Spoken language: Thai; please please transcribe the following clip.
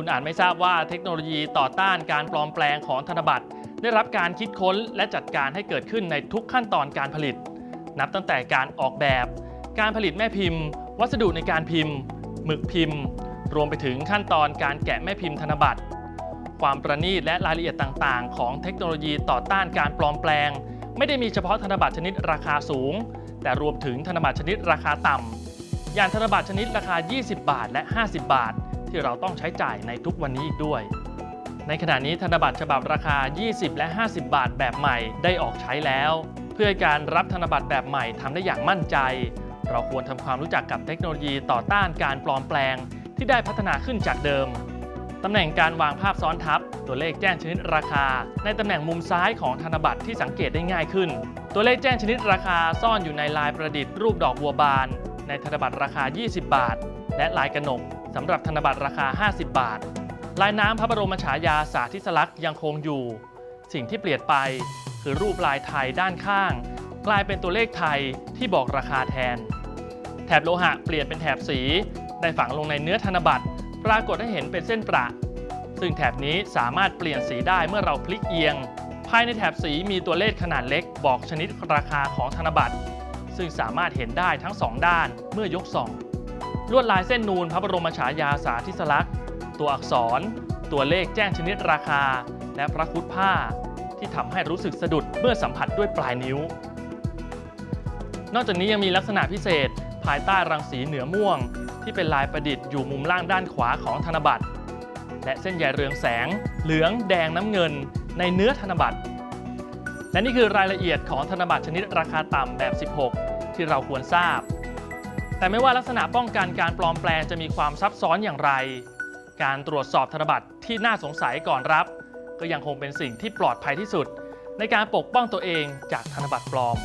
คุณอาจไม่ทราบว่าเทคโนโลยีต่อต้านการปลอมแปลงของธนบัตร ได้รับการคิดค้นและจัดการให้เกิดขึ้นในทุกขั้นตอนการผลิต นับตั้งแต่การออกแบบ การผลิตแม่พิมพ์ วัสดุในการพิมพ์ หมึกพิมพ์ รวมไปถึงขั้นตอนการแกะแม่พิมพ์ธนบัตร ความประณีตและรายละเอียดต่างๆ ของเทคโนโลยีต่อต้านการปลอมแปลง ไม่ได้มีเฉพาะธนบัตรชนิดราคาสูง แต่รวมถึงธนบัตรชนิดราคาต่ำอย่างธนบัตรชนิดราคา 20 บาทและ 50 บาท ที่เราต้องใช้จ่ายในทุกวันนี้อีกด้วย ในขณะนี้ธนบัตรฉบับราคา 20 และ 50 บาทแบบใหม่ได้ออกใช้แล้ว เพื่อการรับธนบัตรแบบใหม่ทำได้อย่างมั่นใจ เราควรทำความรู้จักกับเทคโนโลยีต่อต้านการปลอมแปลง ที่ได้พัฒนาขึ้นจากเดิมตำแหน่งการวางภาพซ้อนทับ ตัวเลขแจ้งชนิดราคา ในตำแหน่งมุมซ้ายของธนบัตรที่สังเกตได้ง่ายขึ้น ตัวเลขแจ้งชนิดราคาซ่อนอยู่ในลายประดิษฐ์รูปดอกบัวบาน ในธนบัตรราคา 20 บาท และลายกระหนก สำหรับธนบัตรราคา 50 บาท ลายน้ำพระบรมฉายาสาธิสลักษณ์ยังคงอยู่ สิ่งที่เปลี่ยนไปคือรูปลายไทยด้านข้าง กลายเป็นตัวเลขไทยที่บอกราคาแทน แถบโลหะเปลี่ยนเป็นแถบสีได้ฝังลงในเนื้อธนบัตรปรากฏให้เห็นเป็นเส้นประ ซึ่งแถบนี้สามารถเปลี่ยนสีได้เมื่อเราพลิกเอียง ภายในแถบสีมีตัวเลขขนาดเล็กบอกชนิดราคาของธนบัตร ซึ่งสามารถเห็นได้ทั้งสองด้านเมื่อยกส่อง ลวดลายเส้นนูนพระบรมฉายาสาธิสลักษณ์ ตัวอักษร ตัวเลขแจ้งชนิดราคา และพระคุดผ้า ที่ทำให้รู้สึกสะดุดเมื่อสัมผัสด้วยปลายนิ้ว นอกจากนี้ยังมีลักษณะพิเศษ ภายใต้รังสีเหนือม่วง ที่เป็นลายประดิษฐ์อยู่มุมล่างด้านขวาของธนบัตร และเส้นใยเรืองแสง เหลือง แดงน้ำเงิน ในเนื้อธนบัตร และนี่คือรายละเอียดของธนบัตรชนิดราคาต่ำแบบ 16 ที่เราควรทราบ แต่ไม่ว่าลักษณะป้องกันการปลอมแปลงจะมีความซับซ้อนอย่างไร การตรวจสอบธนบัตรที่น่าสงสัยก่อนรับ ก็ยังคงเป็นสิ่งที่ปลอดภัยที่สุด ในการปกป้องตัวเองจากธนบัตรปลอม